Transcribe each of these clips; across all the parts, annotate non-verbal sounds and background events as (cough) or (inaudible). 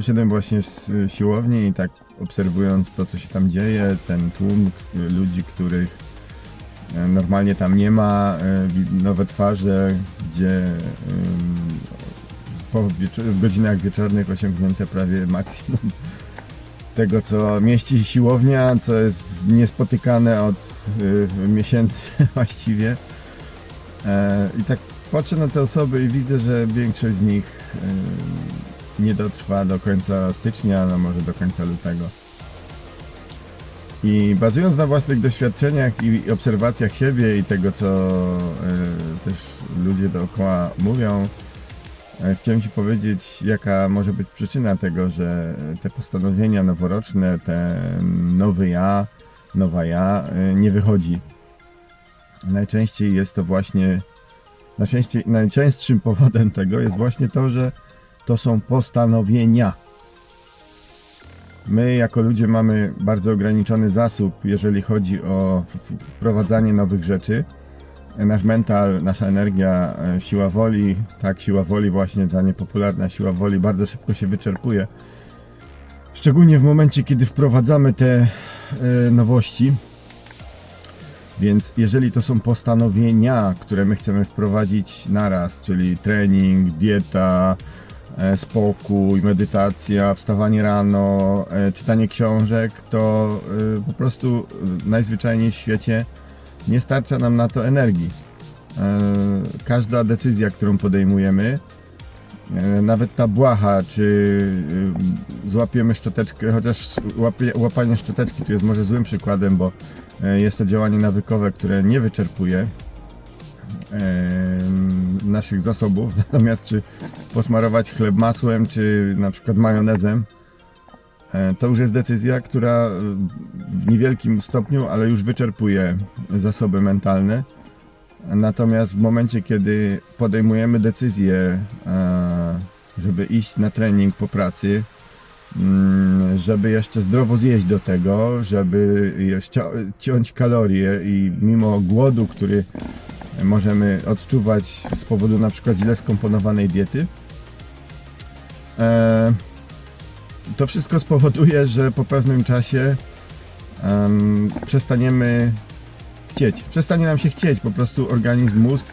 Wyszedłem właśnie z y, siłowni i tak obserwując to, co się tam dzieje, ten tłum ludzi, których e, normalnie tam nie ma, e, nowe twarze, gdzie po w godzinach wieczornych osiągnięte prawie maksimum (laughs) tego, co mieści siłownia, co jest niespotykane od y, miesięcy (laughs) właściwie. E, I tak patrzę na te osoby i widzę, że większość z nich nie dotrwa do końca stycznia, no może do końca lutego. I bazując na własnych doświadczeniach i obserwacjach siebie i tego, co y, też ludzie dookoła mówią, e, chciałem Ci powiedzieć, jaka może być przyczyna tego, że te postanowienia noworoczne, ten nowy ja, nowa ja y, nie wychodzi. Najczęściej jest to właśnie Najczęściej, najczęstszym powodem tego jest właśnie to, że to są postanowienia. My jako ludzie mamy bardzo ograniczony zasób, jeżeli chodzi o wprowadzanie nowych rzeczy. Nasz mental, nasza energia, e, siła woli, tak, siła woli właśnie, ta niepopularna siła woli bardzo szybko się wyczerpuje. Szczególnie w momencie, kiedy wprowadzamy te e, nowości. Więc jeżeli to są postanowienia, które my chcemy wprowadzić naraz, czyli trening, dieta, spokój, medytacja, wstawanie rano, e, czytanie książek, to e, po prostu e, najzwyczajniej w świecie nie starcza nam na to energii. E, Każda decyzja, którą podejmujemy, e, nawet ta błaha, czy złapiemy szczoteczkę, chociaż łapanie szczoteczki tu jest może złym przykładem, bo e, jest to działanie nawykowe, które nie wyczerpuje naszych zasobów, (laughs) natomiast czy posmarować chleb masłem, czy na przykład majonezem, e, to już jest decyzja, która e, w niewielkim stopniu, ale już wyczerpuje zasoby mentalne. Natomiast w momencie, kiedy podejmujemy decyzję, e, żeby iść na trening po pracy, mm, żeby jeszcze zdrowo zjeść do tego, żeby ciąć kalorie i mimo głodu, który możemy odczuwać z powodu na przykład źle skomponowanej diety, e, to wszystko spowoduje, że po pewnym czasie em, przestaniemy chcieć. Przestanie nam się chcieć, po prostu organizm, mózg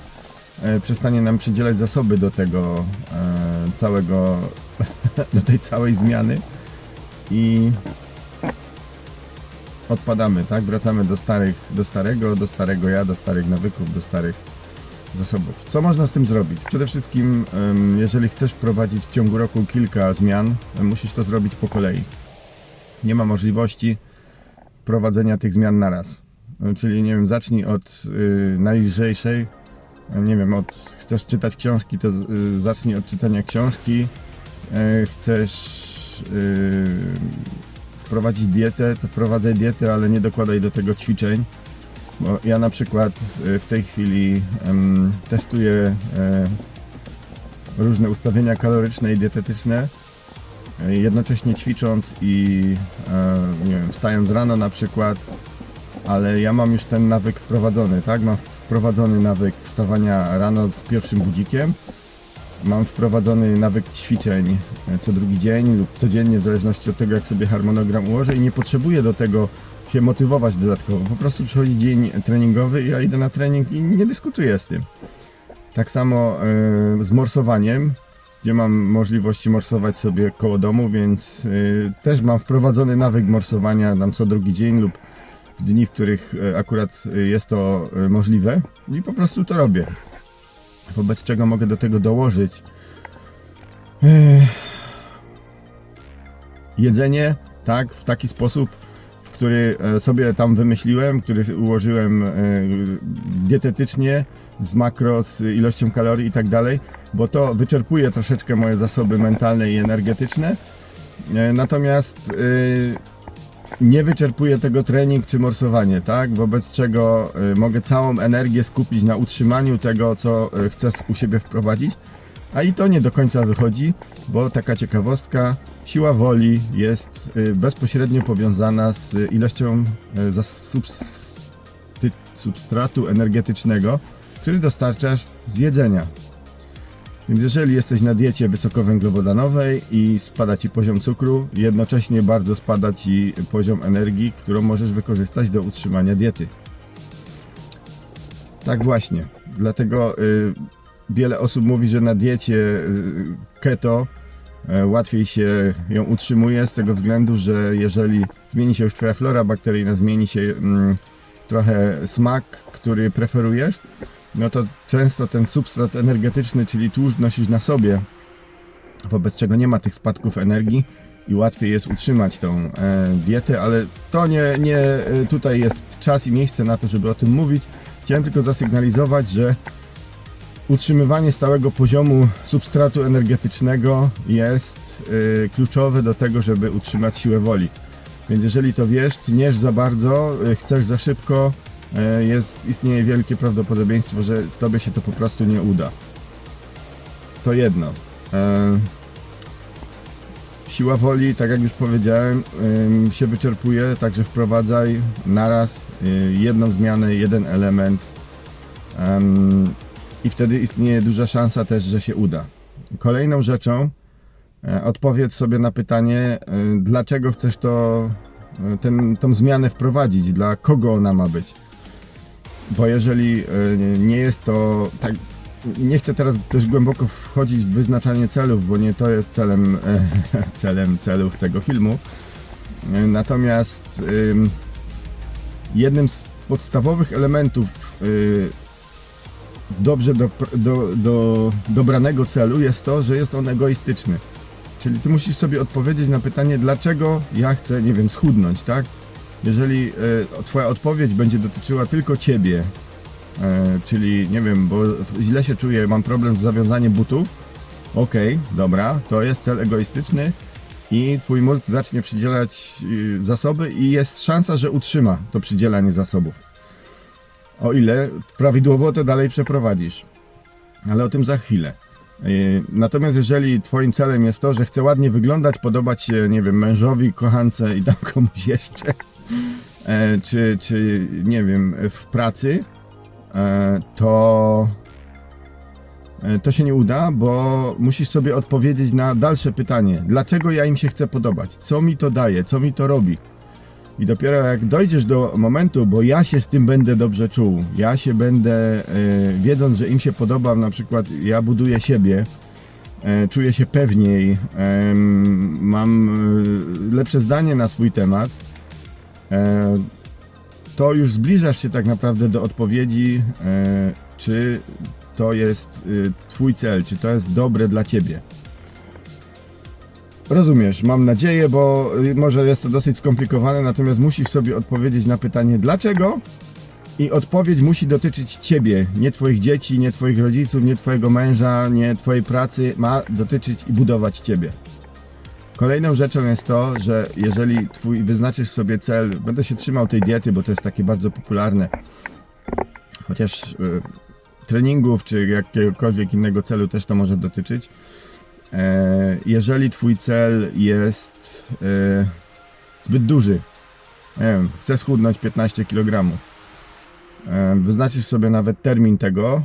e, przestanie nam przydzielać zasoby do tego e, całego, (laughs) do tej całej zmiany i odpadamy, tak? Wracamy do starych, do starego, do starego ja, do starych nawyków, do starych zasobów. Co można z tym zrobić? Przede wszystkim, jeżeli chcesz wprowadzić w ciągu roku kilka zmian, musisz to zrobić po kolei. Nie ma możliwości wprowadzenia tych zmian naraz. E, Czyli, nie wiem, zacznij od y, najlżejszej. Nie wiem, od, chcesz czytać książki, to y, zacznij od czytania książki. E, chcesz wprowadzić dietę, to wprowadzaj dietę, ale nie dokładaj do tego ćwiczeń. Bo ja na przykład y, w tej chwili em, testuję e, różne ustawienia kaloryczne i dietetyczne, e, jednocześnie ćwicząc i e, nie wiem, wstając rano na przykład, ale ja mam już ten nawyk wprowadzony, tak? Mam wprowadzony nawyk wstawania rano z pierwszym budzikiem. Mam wprowadzony nawyk ćwiczeń e, co drugi dzień lub codziennie, w zależności od tego, jak sobie harmonogram ułożę i nie potrzebuję do tego się motywować dodatkowo. Po prostu przychodzi dzień treningowy i ja idę na trening i nie dyskutuję z tym. Tak samo e, z morsowaniem, gdzie mam możliwości morsować sobie koło domu, więc e, też mam wprowadzony nawyk morsowania tam co drugi dzień lub w dni, w których akurat jest to możliwe i po prostu to robię. Wobec czego mogę do tego dołożyć jedzenie, tak, w taki sposób, w który e, sobie tam wymyśliłem, który ułożyłem e, dietetycznie, z makro, z ilością kalorii i tak dalej, bo to wyczerpuje troszeczkę moje zasoby mentalne i energetyczne. E, Natomiast nie wyczerpuje tego trening czy morsowanie, tak? Wobec czego y, mogę całą energię skupić na utrzymaniu tego, co y, chcę u siebie wprowadzić. A i to nie do końca wychodzi, bo taka ciekawostka, siła woli jest y, bezpośrednio powiązana z ilością substratu energetycznego, który dostarczasz z jedzenia. Więc jeżeli jesteś na diecie wysokowęglowodanowej i spada Ci poziom cukru, jednocześnie bardzo spada Ci poziom energii, którą możesz wykorzystać do utrzymania diety. Tak właśnie. Dlatego y, wiele osób mówi, że na diecie y, keto y, łatwiej się ją utrzymuje z tego względu, że jeżeli zmieni się już Twoja flora bakteryjna, zmieni się mm, trochę smak, który preferujesz, no to często ten substrat energetyczny, czyli tłuszcz nosisz na sobie, wobec czego nie ma tych spadków energii i łatwiej jest utrzymać tą e, dietę, ale to nie, nie e, tutaj jest czas i miejsce na to, żeby o tym mówić. Chciałem tylko zasygnalizować, że utrzymywanie stałego poziomu substratu energetycznego jest e, kluczowe do tego, żeby utrzymać siłę woli. Więc jeżeli to wiesz, tniesz za bardzo, e, chcesz za szybko, jest, istnieje wielkie prawdopodobieństwo, że tobie się to po prostu nie uda. To jedno. E, Siła woli, tak jak już powiedziałem, się wyczerpuje, także wprowadzaj naraz y, jedną zmianę, jeden element i wtedy istnieje duża szansa też, że się uda. Kolejną rzeczą e, odpowiedz sobie na pytanie, dlaczego chcesz to, ten, tą zmianę wprowadzić, dla kogo ona ma być. Bo jeżeli y, nie jest to tak, nie chcę teraz też głęboko wchodzić w wyznaczanie celów, bo nie to jest celem, e, (laughs) celem celów tego filmu. E, Natomiast ym, jednym z podstawowych elementów y, dobrze do, do, do dobranego celu jest to, że jest on egoistyczny. Czyli ty musisz sobie odpowiedzieć na pytanie, dlaczego ja chcę, nie wiem, schudnąć, tak? Jeżeli y, twoja odpowiedź będzie dotyczyła tylko ciebie, E, czyli nie wiem, bo źle się czuję, mam problem z zawiązaniem butów. Okej, dobra, to jest cel egoistyczny i twój mózg zacznie przydzielać y, zasoby i jest szansa, że utrzyma to przydzielanie zasobów. O ile prawidłowo to dalej przeprowadzisz. Ale o tym za chwilę. Natomiast jeżeli twoim celem jest to, że chcę ładnie wyglądać, podobać się, nie wiem, mężowi, kochance i tam komuś jeszcze, e, czy, czy nie wiem, w pracy, e, to e, to się nie uda, bo musisz sobie odpowiedzieć na dalsze pytanie. Dlaczego ja im się chcę podobać? Co mi to daje? Co mi to robi? I dopiero jak dojdziesz do momentu, bo ja się z tym będę dobrze czuł, ja się będę, e, wiedząc, że im się podoba, na przykład ja buduję siebie, e, czuję się pewniej, mam e, lepsze zdanie na swój temat, to już zbliżasz się tak naprawdę do odpowiedzi, czy to jest Twój cel, czy to jest dobre dla Ciebie. Rozumiesz, mam nadzieję, bo może jest to dosyć skomplikowane, natomiast musisz sobie odpowiedzieć na pytanie dlaczego i odpowiedź musi dotyczyć Ciebie, nie Twoich dzieci, nie Twoich rodziców, nie Twojego męża, nie Twojej pracy, ma dotyczyć i budować Ciebie. Kolejną rzeczą jest to, że jeżeli twój wyznaczysz sobie cel, będę się trzymał tej diety, bo to jest takie bardzo popularne, chociaż y, treningów czy jakiegokolwiek innego celu też to może dotyczyć. E, jeżeli twój cel jest e, zbyt duży, nie wiem, chcę schudnąć 15 kg, e, wyznaczysz sobie nawet termin tego,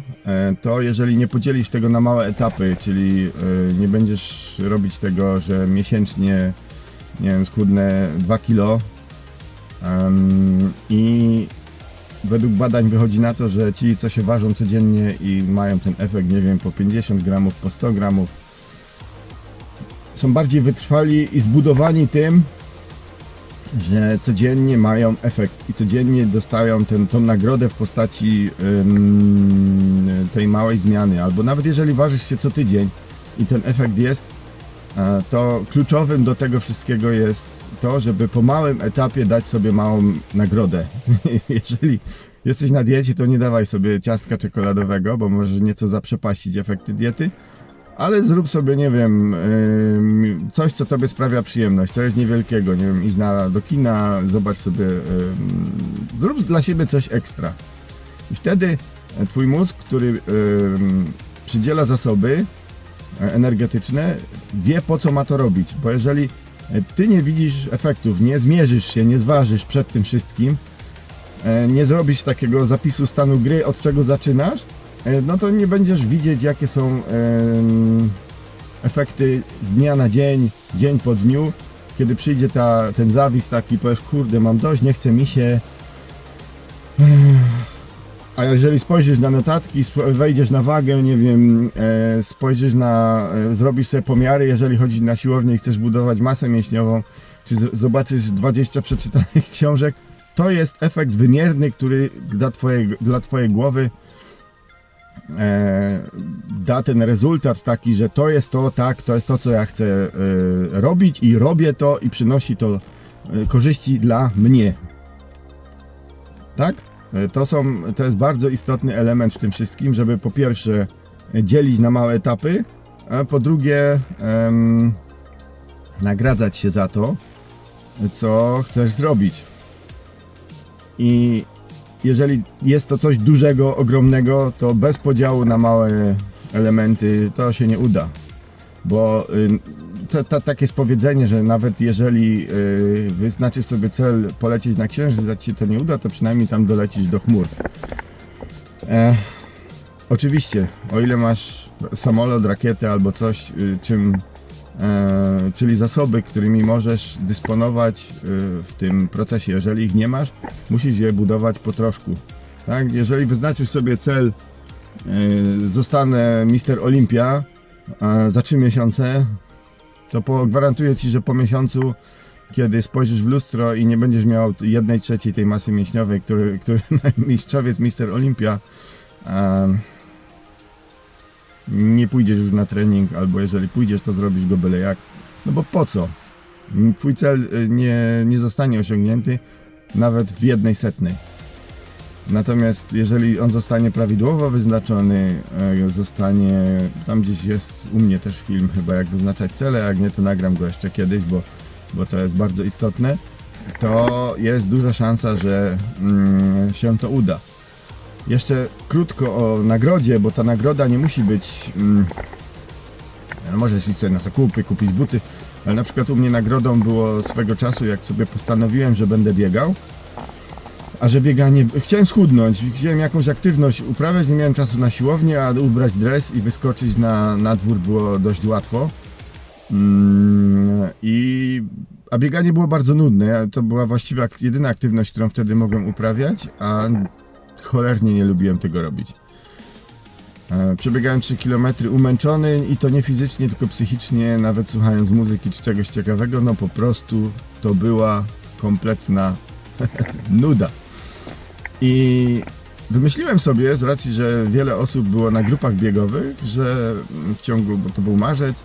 to jeżeli nie podzielisz tego na małe etapy, czyli nie będziesz robić tego, że miesięcznie, nie wiem, schudnę 2 kg i według badań wychodzi na to, że ci, co się ważą codziennie i mają ten efekt, nie wiem, po 50 gramów, po 100 gramów, są bardziej wytrwali i zbudowani tym, że codziennie mają efekt i codziennie dostają ten, tą nagrodę w postaci tej małej zmiany. Albo nawet jeżeli ważysz się co tydzień i ten efekt jest, to kluczowym do tego wszystkiego jest to, żeby po małym etapie dać sobie małą nagrodę. (laughs) jeżeli jesteś na diecie, to nie dawaj sobie ciastka czekoladowego, bo może nieco zaprzepaścić efekty diety ale zrób sobie, nie wiem, coś, co tobie sprawia przyjemność, coś niewielkiego, nie wiem, idź na, do kina, zobacz sobie, zrób dla siebie coś ekstra. I wtedy e, twój mózg, który przydziela zasoby e, energetyczne, wie po co ma to robić, bo jeżeli e, ty nie widzisz efektów, nie zmierzysz się, nie zważysz przed tym wszystkim, nie zrobisz takiego zapisu stanu gry, od czego zaczynasz, no to nie będziesz widzieć, jakie są efekty z dnia na dzień, dzień po dniu, kiedy przyjdzie ta, ten zawis taki, powiesz, kurde, mam dość, nie chce mi się. A jeżeli spojrzysz na notatki, wejdziesz na wagę, nie wiem, e, spojrzysz na, e, zrobisz sobie pomiary, jeżeli chodzisz na siłownię i chcesz budować masę mięśniową, czy zobaczysz 20 przeczytanych (laughs) książek, to jest efekt wymierny, który dla twojej, dla twojej głowy e, da ten rezultat taki, że to jest to, tak, to jest to, co ja chcę e, robić i robię to i przynosi to e, korzyści dla mnie. Tak? E, To, są, to jest bardzo istotny element w tym wszystkim, żeby po pierwsze e, dzielić na małe etapy, a po drugie em, nagradzać się za to, co chcesz zrobić. I jeżeli jest to coś dużego, ogromnego, to bez podziału na małe elementy to się nie uda. Bo y, to, to, takie jest powiedzenie, że nawet jeżeli y, wyznaczysz sobie cel polecieć na księżyc, a ci się to nie uda, to przynajmniej tam dolecisz do chmur. E, oczywiście, o ile masz samolot, rakietę albo coś, y, czym, czyli zasoby, którymi możesz dysponować y, w tym procesie. Jeżeli ich nie masz, musisz je budować po troszku. Tak? Jeżeli wyznaczysz sobie cel, y, zostanę Mister Olimpia e, za 3 miesiące, to po, gwarantuję Ci, że po miesiącu, kiedy spojrzysz w lustro i nie będziesz miał jednej trzeciej tej masy mięśniowej, który, który (laughs) mistrzowiec Mister Olimpia, nie pójdziesz już na trening, albo jeżeli pójdziesz, to zrobisz go byle jak. No bo po co? Twój cel y, nie, nie zostanie osiągnięty nawet w jednej setnej. Natomiast jeżeli on zostanie prawidłowo wyznaczony, e, zostanie, tam gdzieś jest u mnie też film chyba jak wyznaczać cele, jak nie to nagram go jeszcze kiedyś, bo, bo to jest bardzo istotne, to jest duża szansa, że mm, się to uda. Jeszcze krótko o nagrodzie, bo ta nagroda nie musi być. Mm, no iść sobie na zakupy, kupić buty, ale na przykład u mnie nagrodą było swego czasu, jak sobie postanowiłem, że będę biegał. A że bieganie. Chciałem schudnąć, chciałem jakąś aktywność uprawiać, nie miałem czasu na siłownię, a ubrać dres i wyskoczyć na, na dwór było dość łatwo. Mm, I, a bieganie było bardzo nudne. To była właściwie jedyna aktywność, którą wtedy mogłem uprawiać, a cholernie nie lubiłem tego robić. E, Przebiegałem 3 km umęczony i to nie fizycznie, tylko psychicznie, nawet słuchając muzyki czy czegoś ciekawego, no po prostu to była kompletna (laughs) nuda. I wymyśliłem sobie, z racji, że wiele osób było na grupach biegowych, że w ciągu, bo to był marzec,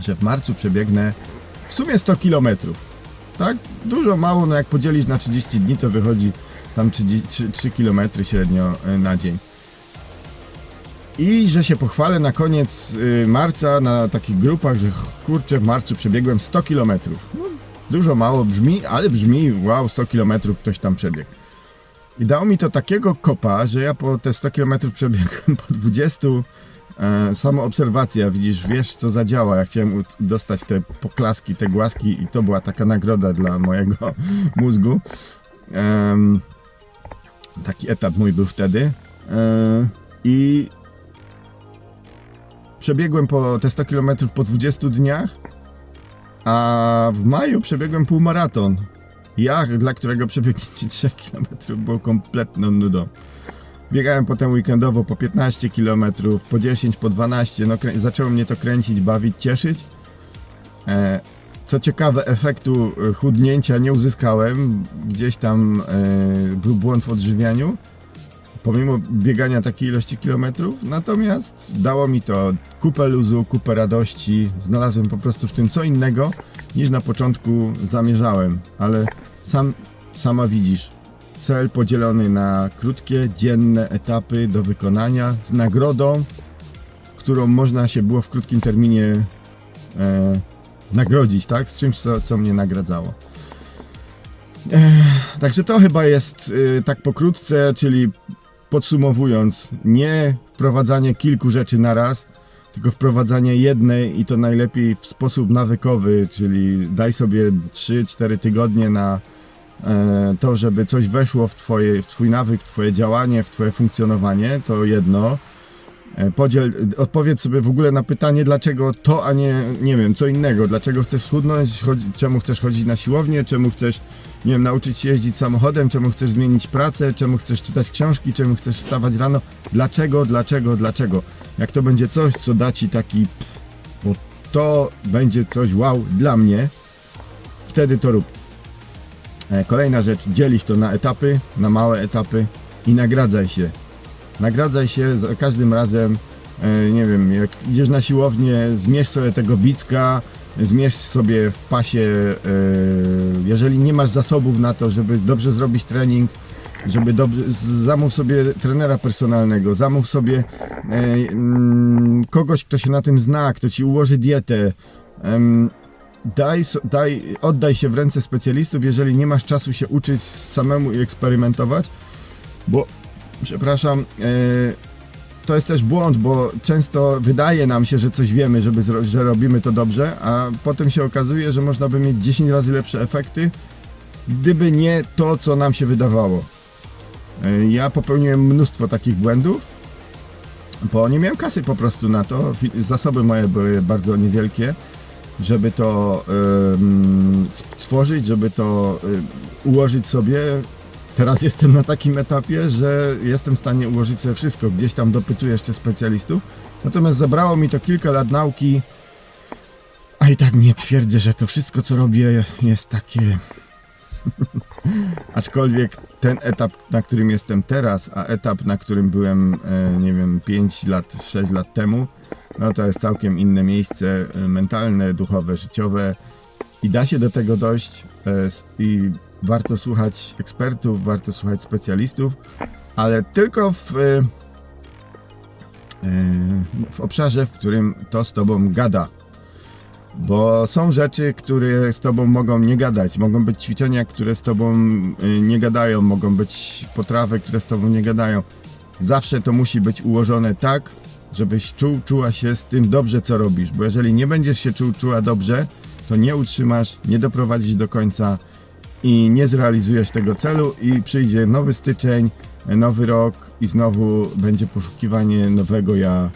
że w marcu przebiegnę w sumie 100 km. Tak? Dużo, mało, no jak podzielić na 30 dni, to wychodzi tam 3, 3 km średnio e, na dzień. I że się pochwalę na koniec y, marca na takich grupach, że kurczę, w marcu przebiegłem 100 km. No, dużo mało brzmi, ale brzmi, wow, 100 km ktoś tam przebiegł. I dało mi to takiego kopa, że ja po te 100 km przebiegłem po 20 e, samo obserwacja, widzisz, wiesz co zadziała. Ja chciałem dostać te poklaski, te głaski i to była taka nagroda dla mojego mózgu. Taki etap mój był wtedy. E, I przebiegłem po te 100 km po 20 dniach, a w maju przebiegłem półmaraton. Ja, dla którego przebiegnięcie 3 km było kompletną nudą. Biegałem potem weekendowo po 15 km, po 10, po 12. No, zaczęło mnie to kręcić, bawić, cieszyć. E, co ciekawe, efektu e, chudnięcia nie uzyskałem. Gdzieś tam e, był błąd w odżywianiu pomimo biegania takiej ilości kilometrów, natomiast dało mi to kupę luzu, kupę radości. Znalazłem po prostu w tym co innego niż na początku zamierzałem, ale sam, sama widzisz, cel podzielony na krótkie, dzienne etapy do wykonania z nagrodą, którą można się było w krótkim terminie e, nagrodzić, tak? Z czymś, co, co mnie nagradzało. Ech, Także to chyba jest y, tak pokrótce, czyli podsumowując, nie wprowadzanie kilku rzeczy na raz, tylko wprowadzanie jednej i to najlepiej w sposób nawykowy, czyli daj sobie 3-4 tygodnie na E, To, żeby coś weszło w, twoje, w twój nawyk, w twoje działanie, w twoje funkcjonowanie, to jedno. E, Podziel, odpowiedz sobie w ogóle na pytanie, dlaczego to, a nie, nie wiem, co innego. Dlaczego chcesz schudnąć, chodzi, czemu chcesz chodzić na siłownię, czemu chcesz, nie wiem, nauczyć się jeździć samochodem, czemu chcesz zmienić pracę, czemu chcesz czytać książki, czemu chcesz wstawać rano. Dlaczego, dlaczego, dlaczego. Jak to będzie coś, co da ci taki, bo to będzie coś wow dla mnie, wtedy to rób. E, Kolejna rzecz, dzielić to na etapy, na małe etapy i nagradzaj się. Nagradzaj się za każdym razem, e, nie wiem, jak idziesz na siłownię, zmierz sobie tego bicka, zmierz sobie w pasie, e, jeżeli nie masz zasobów na to, żeby dobrze zrobić trening, żeby dobrze, zamów sobie trenera personalnego, zamów sobie e, mm, kogoś, kto się na tym zna, kto ci ułoży dietę. Daj, daj, oddaj się w ręce specjalistów, jeżeli nie masz czasu się uczyć samemu i eksperymentować, bo przepraszam, e, to jest też błąd, bo często wydaje nam się, że coś wiemy, żeby że robimy to dobrze, a potem się okazuje, że można by mieć 10 razy lepsze efekty, gdyby nie to, co nam się wydawało. E, Ja popełniłem mnóstwo takich błędów, bo nie miałem kasy po prostu na to. Zasoby moje były bardzo niewielkie, żeby to stworzyć, żeby to ułożyć sobie. Teraz jestem na takim etapie, że jestem w stanie ułożyć sobie wszystko. Gdzieś tam dopytuję jeszcze specjalistów. Natomiast zabrało mi to kilka lat nauki. A i tak nie twierdzę, że to wszystko co robię jest takie. (laughs) Aczkolwiek ten etap, na którym jestem teraz, a etap, na którym byłem, e, nie wiem, 5 lat, 6 lat temu, no to jest całkiem inne miejsce e, mentalne, duchowe, życiowe i da się do tego dojść e, i warto słuchać ekspertów, warto słuchać specjalistów, ale tylko w, e, e, w obszarze, w którym to z tobą gada. Bo są rzeczy, które z tobą mogą nie gadać. Mogą być ćwiczenia, które z tobą y, nie gadają. Mogą być potrawy, które z tobą nie gadają. Zawsze to musi być ułożone tak, żebyś czuł, czuła się z tym dobrze, co robisz. Bo jeżeli nie będziesz się czuł, czuła dobrze, to nie utrzymasz, nie doprowadzisz do końca i nie zrealizujesz tego celu i przyjdzie nowy styczeń, nowy rok i znowu będzie poszukiwanie nowego ja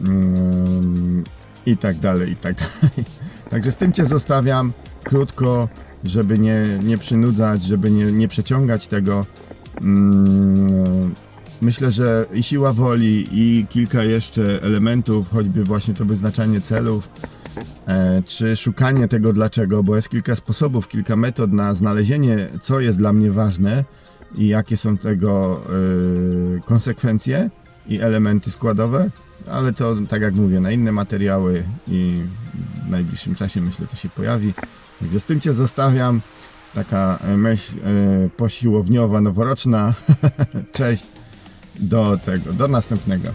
mm, i tak dalej, i tak dalej. (laughs) Także z tym Cię zostawiam krótko, żeby nie, nie przynudzać, żeby nie, nie przeciągać tego. Mm, Myślę, że i siła woli, i kilka jeszcze elementów, choćby właśnie to wyznaczanie celów, czy szukanie tego dlaczego, bo jest kilka sposobów, kilka metod na znalezienie, co jest dla mnie ważne i jakie są tego e, konsekwencje i elementy składowe, ale to tak jak mówię, na inne materiały i w najbliższym czasie myślę to się pojawi. Także z tym Cię zostawiam. Taka e, myśl e, posiłowniowa, noworoczna. (laughs) Cześć. Do tego, do następnego.